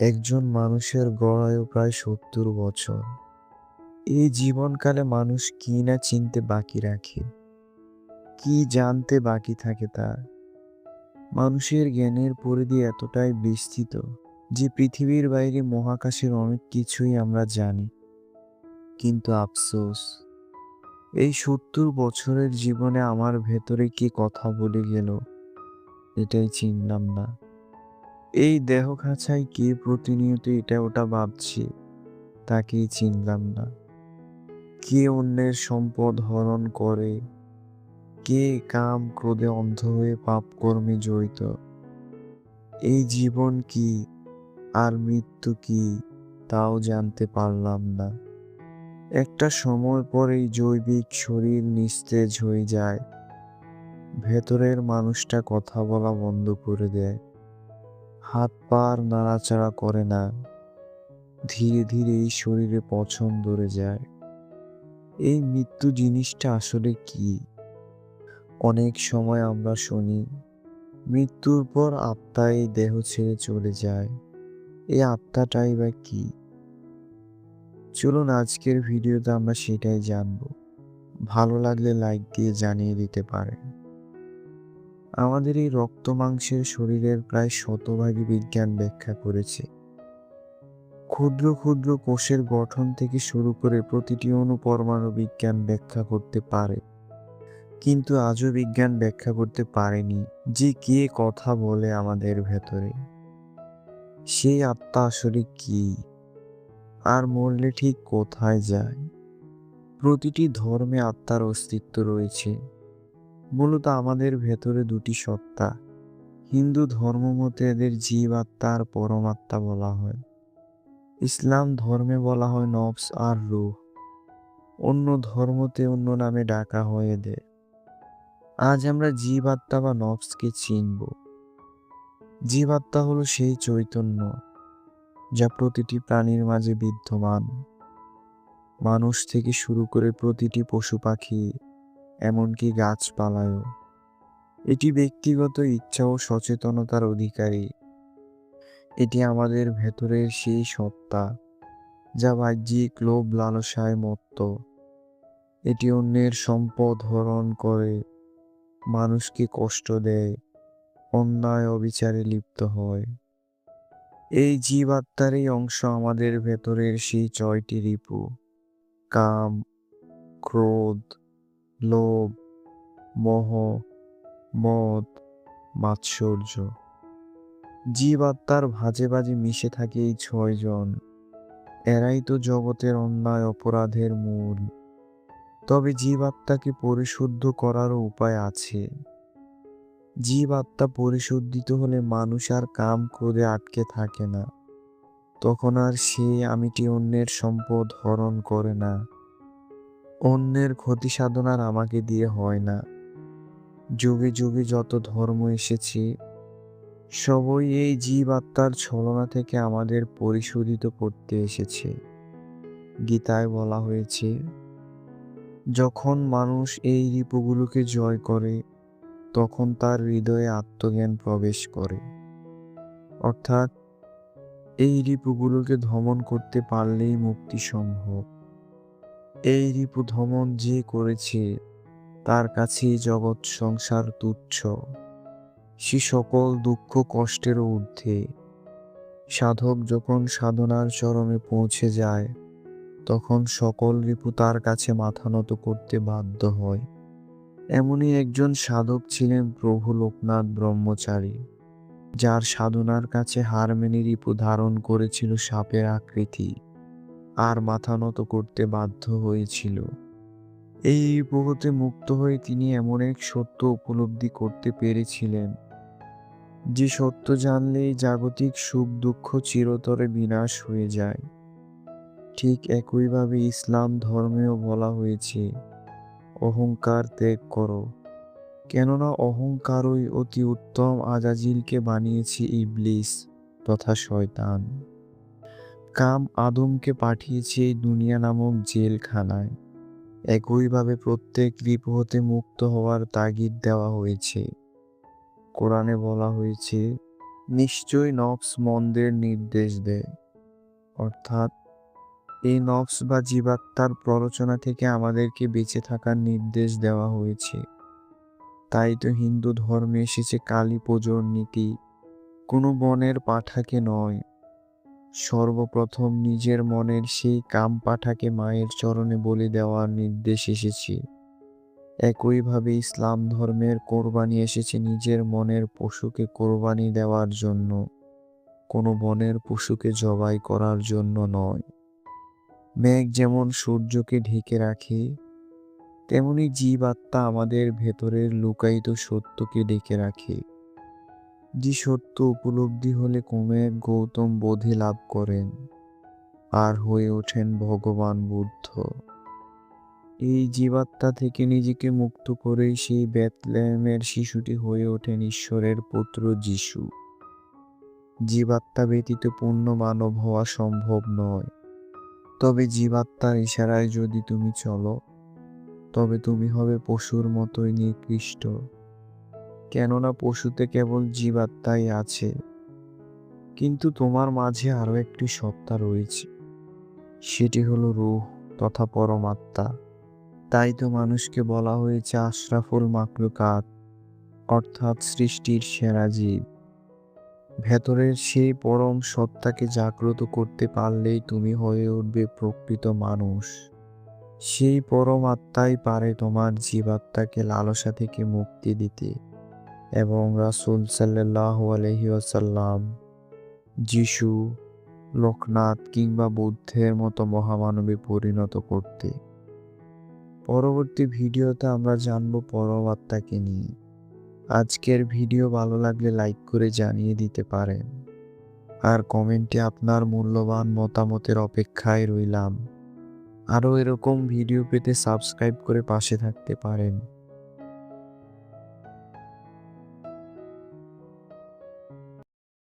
একজন মানুষের গড় আয়ু প্রায় সত্তর বছর। এই জীবনকালে মানুষ কি না চিনতে বাকি রাখে? কি জানতে বাকি থাকে তার? মানুষের জ্ঞানের পরিধি এতটাই বিস্তৃত যে পৃথিবীর বাইরে মহাকাশের অনেক কিছুই আমরা জানি। কিন্তু আফসোস, এই সত্তর বছরের জীবনে আমার ভেতরে কি কথা বলে গেল? এটাই চিনলাম না। এই দেহ খাঁচায় কে প্রতিনিয়ত এটা ওটা ভাবছে, তাকেই চিনলাম না। কে অন্যের সম্পদ হরণ করে, কে কাম ক্রোধে অন্ধ হয়ে পাপ কর্মে জড়িত। এই জীবন কি আর মৃত্যু কি তাও জানতে পারলাম না। একটা সময় পর এই জৈবিক শরীর নিস্তেজ হয়ে যায়, ভেতরের মানুষটা কথা বলা বন্ধ করে দেয়। হাত পার নাড়াচাড়া করে না। ধীরে ধীরে এই শরীরে পছন্দ ধরে যায়। এই মৃত্যু জিনিসটা আসলে কি? অনেক সময় আমরা শুনি, মৃত্যুর পর আত্মা এই দেহ ছেড়ে চলে যায়। এই আত্মাটাই বা কি? চলুন আজকের ভিডিওতে আমরা সেটাই জানব। ভালো লাগলে লাইক দিয়ে জানিয়ে দিতে পারেন। আমাদের এই রক্ত মাংসের শরীরের প্রায় শতভাগই বিজ্ঞান ব্যাখ্যা করেছে। ক্ষুদ্র ক্ষুদ্র কোষের গঠন থেকে শুরু করে প্রতিটি অণু পরমাণু বিজ্ঞান ব্যাখ্যা করতে পারে। কিন্তু আজও বিজ্ঞান ব্যাখ্যা করতে পারেনি যে কে কথা বলে আমাদের ভেতরে। সেই আত্মা আসলে কি? আর মরলে ঠিক কোথায় যায়? প্রতিটি ধর্মে আত্মার অস্তিত্ব রয়েছে। মূলত আমাদের ভেতরে দুটি সত্তা। হিন্দু ধর্ম মতে এদের জীব আত্মা আর পরমাত্মা বলা হয়। ইসলাম ধর্মে বলা হয় নফস আর রুহ। অন্য ধর্মতে অন্য নামে ডাকা হয় এদের। আজ আমরা জীবাত্মা বা নফসকে চিনব। জীবাত্মা হলো সেই চৈতন্য, যা প্রতিটি প্রাণীর মাঝে বিদ্যমান। মানুষ থেকে শুরু করে প্রতিটি পশু পাখি এমনকি গাছপালায়ও। এটি ব্যক্তিগত ইচ্ছা ও সচেতনতার অধিকারী। এটি আমাদের ভেতরের সেই সত্তা, যা বাহ্যিক লোভ লালসায় মত্ত। এটি অন্যের সম্পদ হরণ করে, মানুষকে কষ্ট দেয়, অন্যায় অবিচারে লিপ্ত হয়। এই জীবাত্মার এই অংশ আমাদের ভেতরের সেই ছয়টি রিপু। কাম, ক্রোধ লোভ, মোহ, মদ, মাৎসর্য। জীবাত্মার ভাজে ভাজে মিশে থাকে এই ছয়জন। এরাই তো জগতের অন্যায় অপরাধের মূল। তবে জীবাত্মাকে পরিশুদ্ধ করারও উপায় আছে। জীবাত্মা পরিশুদ্ধিত হলে মানুষ আর কাম করে আটকে থাকে না। তখন আর সে আমিটি অন্যের সম্পদ হরণ করে না। অন্যের ক্ষতি সাধনার আমাকে দিয়ে হয় না। যুগে যুগে যত ধর্ম এসেছে, সবই এই জীব আত্মার ছলনা থেকে আমাদের পরিশোধিত করতে এসেছে। গীতায় বলা হয়েছে, যখন মানুষ এই রিপুগুলোকে জয় করে, তখন তার হৃদয়ে আত্মজ্ঞান প্রবেশ করে। অর্থাৎ, এই রিপুগুলোকে ধমন করতে পারলেই মুক্তি সম্ভব। এই রিপু ধমন যে করেছে, তার কাছেই জগৎ সংসার তুচ্ছ। সে সকল দুঃখ কষ্টের ঊর্ধ্বে। সাধক যখন সাধনার চরমে পৌঁছে যায়, তখন সকল রিপু তার কাছে মাথা নত করতে বাধ্য হয়। এমনই একজন সাধক ছিলেন প্রভু লোকনাথ ব্রহ্মচারী, যার সাধনার কাছে হার মেনে রিপু ধারণ করেছিল সাপের আকৃতি। আর মাথা নত করতে বাধ্য হয়েছিল। এই রিপু হতে মুক্ত হয়ে তিনি এমন এক সত্য উপলব্ধি করতে পেরেছিলেন। যে সত্য জানলেই জাগতিক সুখ দুঃখ চিরতরে বিনাশ হয়ে যায়। ঠিক একইভাবে ইসলাম ধর্মেও বলা হয়েছে, অহংকার ত্যাগ করো। কেননা অহংকারই অতি উত্তম আজাজিলকে বানিয়েছে ইবলিস তথা শয়তান। কাম আদমকে পাঠিয়েছে এই দুনিয়া নামক জেলখানায়। একইভাবে প্রত্যেক রিপ হতে মুক্ত হওয়ার তাগিদ দেওয়া হয়েছে। কোরআনে বলা হয়েছে, নিশ্চয়ই নফস মন্দের নির্দেশ দেয়। অর্থাৎ, এই নফস বা জীবাত্মার প্ররোচনা থেকে আমাদেরকে বেঁচে থাকার নির্দেশ দেওয়া হয়েছে। তাই তো হিন্দু ধর্মে এসেছে কালী পুজোর নীতি। কোনো বনের পাঠাকে নয়। সর্বপ্রথম নিজের মনের সেই কাম পাঠাকে মায়ের চরণে বলি দেওয়ার নির্দেশ এসেছে। একইভাবে ইসলাম ধর্মের কোরবানি এসেছে নিজের মনের পশুকে কোরবানি দেওয়ার জন্য। কোনো বনের পশুকে জবাই করার জন্য নয়। মেঘ যেমন সূর্যকে ঢেকে রাখে, তেমনি জীব আত্মা আমাদের ভেতরের লুকায়িত সত্যকে ডেকে রাখে। যে সত্য উপলব্ধি হলে কুমের গৌতম বোধি লাভ করেন। আর হয়ে ওঠেন ভগবান বুদ্ধ। এই জীবাত্মা থেকে নিজেকে মুক্ত করেই সেই বেতলেমের শিশুটি হয়ে ওঠেন ঈশ্বরের পুত্র যিশু। জীবাত্মা ব্যতীত পূর্ণ মানব হওয়া সম্ভব নয়। তবে জীবাত্মার ইশারায় যদি তুমি চলো, তবে তুমি হবে পশুর মতোই নিকৃষ্ট। কেননা পশুতে কেবল জীবাত্মাই আছে। কিন্তু তোমার মাঝে আরও একটি সত্তা রয়েছে। সেটি হলো রূহ তথা পরমাত্মা তাই তো মানুষকে বলা হয়েছে আশরাফুল মাকলুকাত অর্থাৎ সৃষ্টির সেরা জীব। ভেতরের সেই পরম সত্তাকে জাগ্রত করতে পারলেই তুমি হয়ে উঠবে প্রকৃত মানুষ। সেই পরম আত্মাই পারে তোমার জীবাত্মাকে লালসা থেকে মুক্তি দিতে। এবং রাসুল সাল্লাহ আলহিউসাল্লাম যিশু, লোকনাথ কিংবা বুদ্ধের মতো মহামানবে পরিণত করতে। পরবর্তী ভিডিওতে আমরা জানব পরম আত্মাকে নিয়ে। আজকের ভিডিও ভালো লাগলে লাইক করে জানিয়ে দিতে পারেন। আর কমেন্টে আপনার মূল্যবান মতামতের অপেক্ষায় রইলাম। আরও এরকম ভিডিও পেতে সাবস্ক্রাইব করে পাশে থাকতে পারেন।